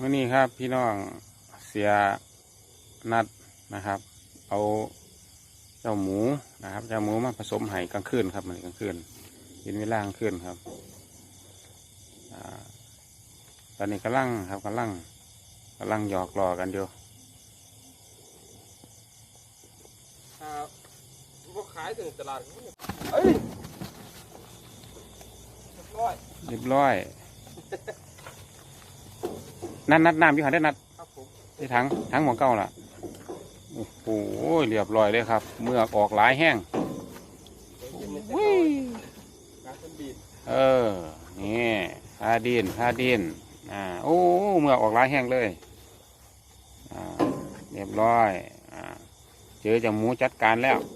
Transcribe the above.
มื่อนี้ครับพี่น้องเสียนัดนะครับ เอาเจ้าหมูนะครับเจ้าหมูมาผสมไห้กลางคืนครับมันกลางคืนกินเวลากลางคืนครับอ่าตอนนี้กำลังครับกำลังกำลังหยอกล้อกันอยู่ครับพวกขายถึงตลาดเอ้ยเรียบร้อยเรียบร้อย นัดนัดน้ำอยู่หันได้นัดครับผมที่ถังถังของเก่าล่ะโอ้โหเรียบร้อยเลยครับ เมื่อกออกหลายแห้งเดี๋ยวจะวิการเป็นบีดเออนี่พาดินพาดินอ่าโอ้เมื่อออกหลายแห้งเลยอ่าเรียบร้อยอ่าเจอจะหมูจัดการแล้วเ